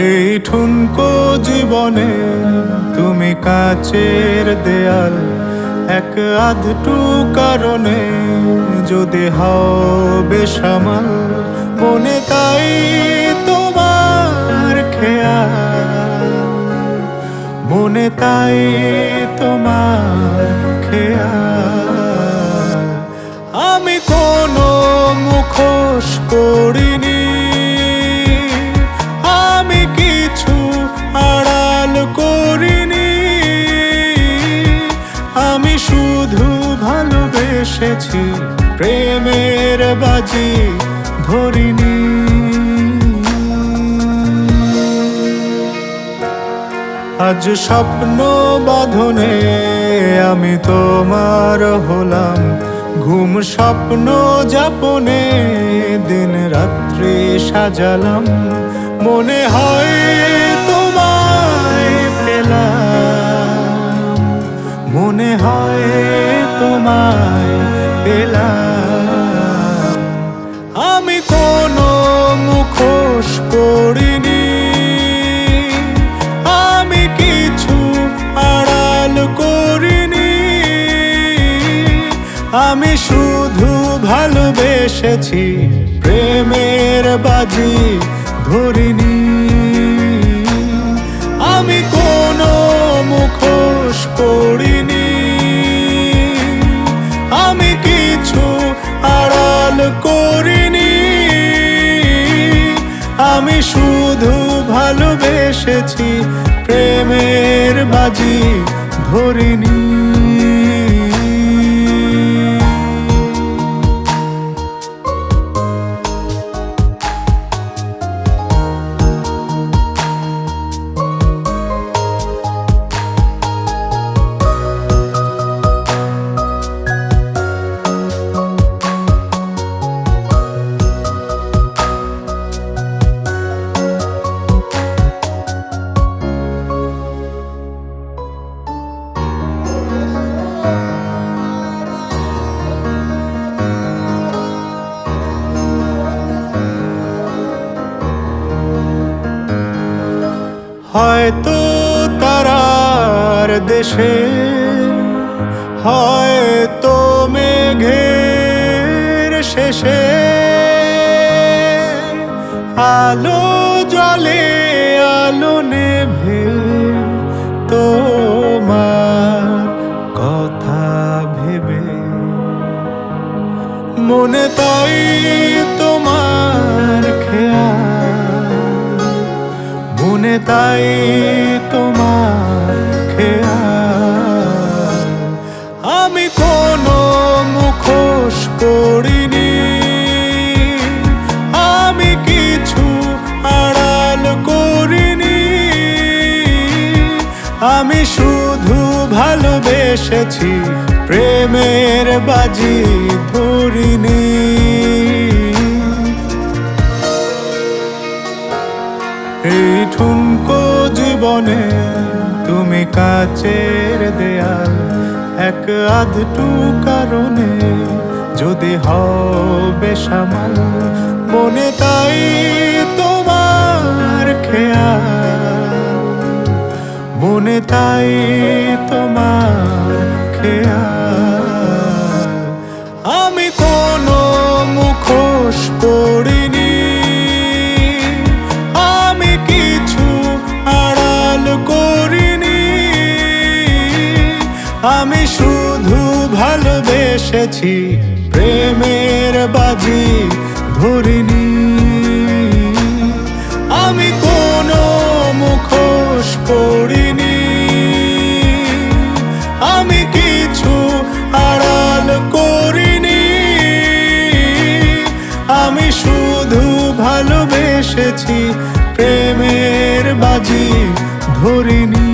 এই ঠুনকো জীবনে তুমি কাচের দেয়াল, এক আধটু কারণে যদি হও বেসামাল, মনে তাই তোমার খেয়াল। মনে তাই তোমার খেয়াল। আমি কোনো মুখোশ করিনি ভালোবেসেছি প্রেমের বাজি ধরিনি। আজ স্বপ্ন বাঁধনে আমি তোমার হলাম। ঘুম স্বপ্ন যাপনে দিন রাত্রি সাজালাম। মনে হয় মনে হয় তোমায় পেলাম। আমি কোনো মুখোশ করিনি আমি কিছু আড়াল করিনি। আমি শুধু ভালোবেসেছি, প্রেমের বাজি ধরিনি। কিছু আড়াল করিনি। আমি শুধু ভালোবেসেছি প্রেমের বাজি ধরিনি। হয়তো তারার দেশে, হয়তো মেঘের শেষে। আলো জলে আলো নেভে তোমার কথা ভেবে। মনে তাই তোমার মনে তাই তোমার খেয়াল। আমি কোনো মুখোশ করিনি আমি কিছু আড়াল করিনি। আমি শুধু ভালোবেসেছি প্রেমের বাজি। জীবনে তুমি কাচের দেয়াল, এক আধটু কারণে যদি হবে সামাল মনে তাই তোমার খেয়াল। মনে তাই তোমার খেয়াল। আমি শুধু ভালোবেসেছি প্রেমের বাজি ধরিনি। আমি কোনো মুখোশ পড়িনি। আমি কিছু আড়াল করিনি। আমি শুধু ভালোবেসেছি প্রেমের বাজি ধরিনি।